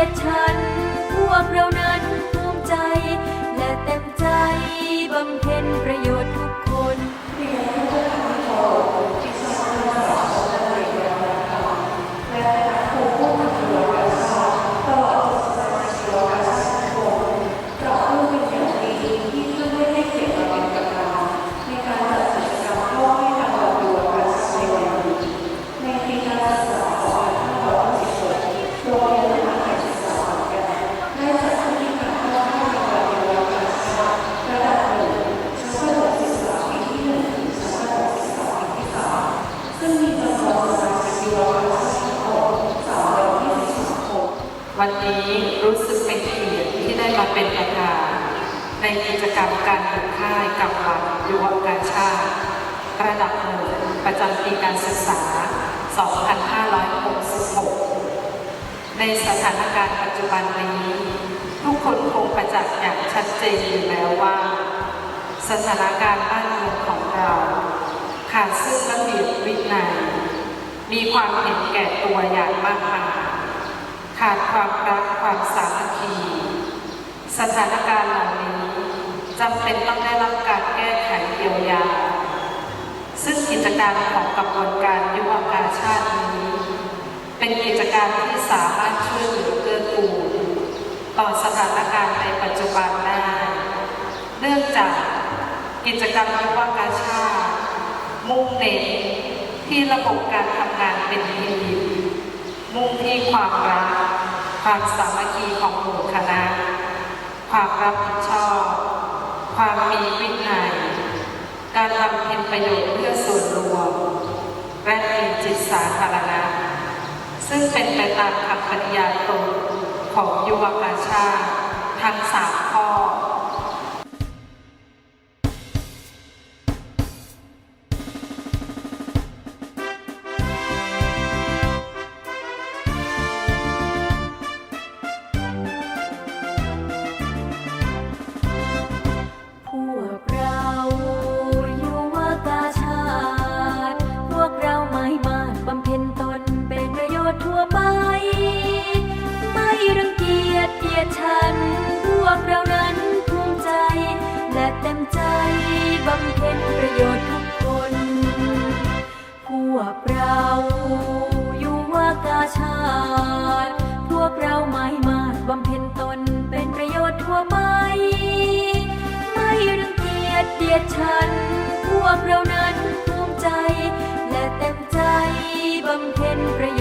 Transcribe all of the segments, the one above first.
ยจเดียดฉันพวกเรา วันนี้รู้สึกเป็นเกียรติที่ได้มาเป็นประธานในกิจกรรมการเปิดค่ายกับวันยุวกาชาติ ระดับหนึ่งประจำปีการศึกษา 2566 ในสถานการณ์ปัจจุบันนี้ ทุกคนคงประจักษ์อย่างชัดเจนอยู่แล้วว่า สถานการณ์บ้านเมืองของเราขาดซึ่งระเบียบวินัยมีความเห็นแก่ตัวอย่างมากมาย ขาดความรักความสามัคคี สถานการณ์เหล่านี้จำเป็นต้องได้รับการแก้ไขเยียวยา ซึ่งกิจการของกระบวนการยุวกาชาตินี้ เป็นกิจการที่สามารถช่วยเหลือเกื้อกูลต่อสถานการณ์ในปัจจุบันได้เนื่องจากกิจกรรมยุวกาชาติมุ่งเน้นที่ระบบการทำงานเป็นทีม มุ่งที่ความรัก ความสามัคคีของหมู่คณะ ความรับผิดชอบ ความมีวินัย การบำเพ็ญประโยชน์เพื่อส่วนรวม และมีจิตสาธารณะ ซึ่งเป็นไปตามคำปฏิญาณตนของยุวกาชาติทั้งสามข้อ ฉัน พวกเรานั้นภูมิใจ และเต็มใจบำเพ็ญประโยชน์ทุกคน พวกเราอยู่ว่ากาชาติ พวกเราไม่มาบำเพ็ญตนเป็นประโยชน์ทั่วไป ไม่รังเกียจเดียดฉัน พวกเรานั้นภูมิใจ และเต็มใจบำเพ็ญประโยชน์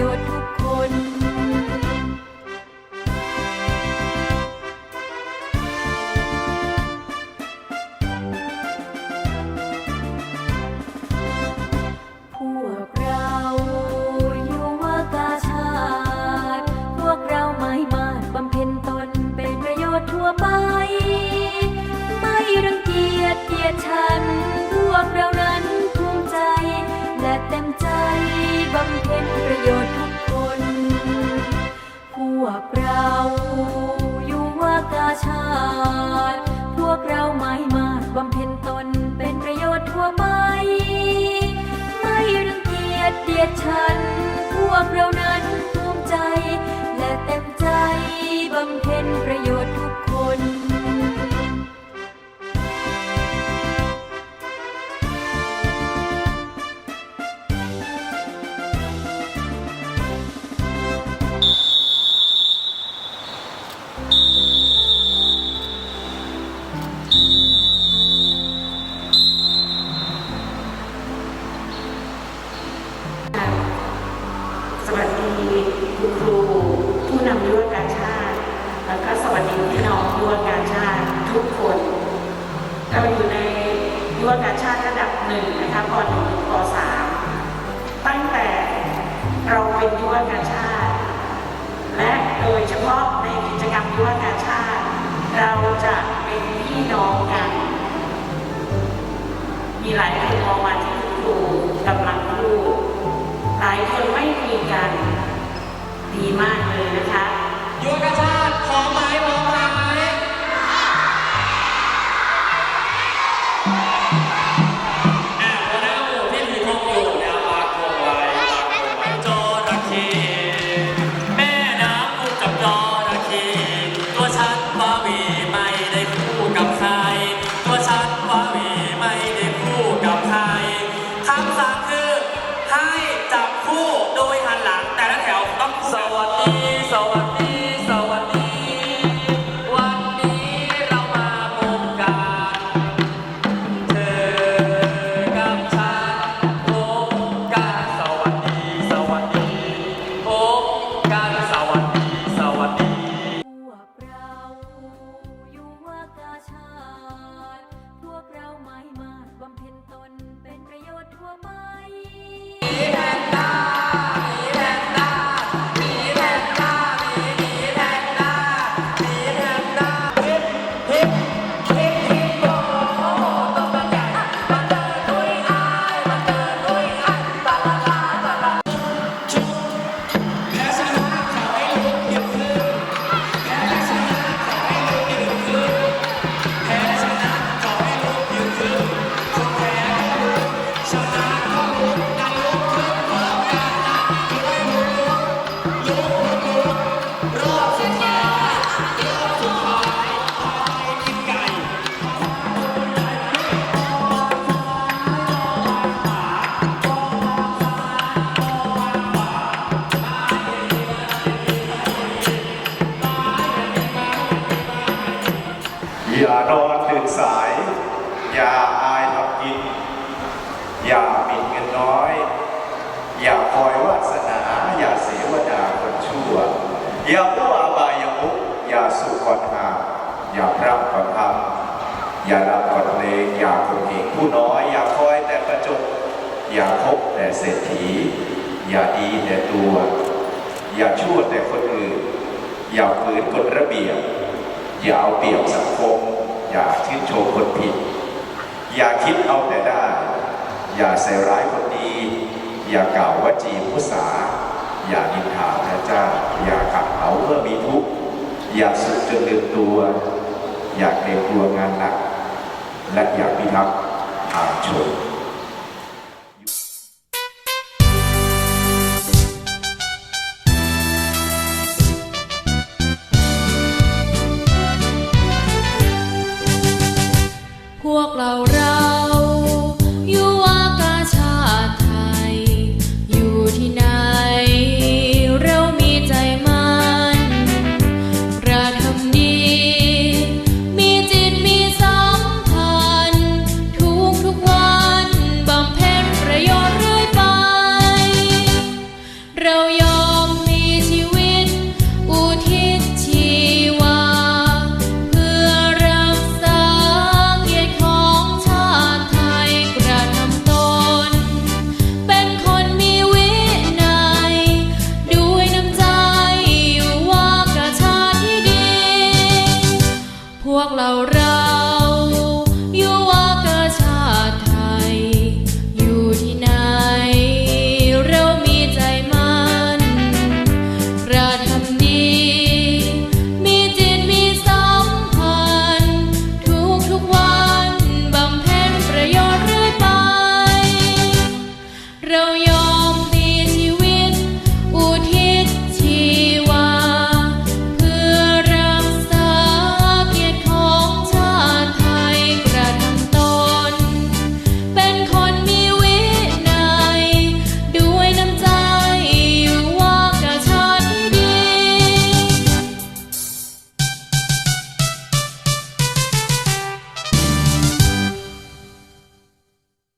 เกียดฉัน พวกเรานั้นภูมิใจ และเต็มใจบำเพ็ญประโยชน์ทุกคน พวกเราอยู่ว่ากาชาติพวกเราไม่มาดบำเพ็ญตนเป็นประโยชน์ทั่วไป ไม่รังเกียจเดียดฉัน พวกเรา เราจะเป็นพี่น้องกัน มีหลายคนมองมาที่คุณครูกำลังพูดหลายคนไม่มีกัน ดีมากเลยนะคะยุวกร้อมไคอยวาสนา อย่าเสวนาคนชั่ว อย่าพูดอบายมุกอย่าสู่ก่อนหาอย่าพร่ำก่อนทำอย่าดับก่อนเลงอย่าข่มเหงผู้น้อย อย่าคอยแต่ประจบอย่าคบแต่เศรษฐี อย่าดีแต่ตัว อย่าชั่วแต่คนอื่น อย่าฝืนกฎระเบียบ อย่าเอาเปรียบสังคม อย่าชื่นชมคนผิด อย่าคิดเอาแต่ได้ อย่าใส่ร้ายคน อย่ากล่าวว่าจีมุสา อย่านินทาพระเจ้า อย่าขับเขาเมื่อมีทุกข์ อย่าสุดจนลืมตัว อย่าเกรงกลัวงานหนัก และอย่าพิทักษ์ทางชน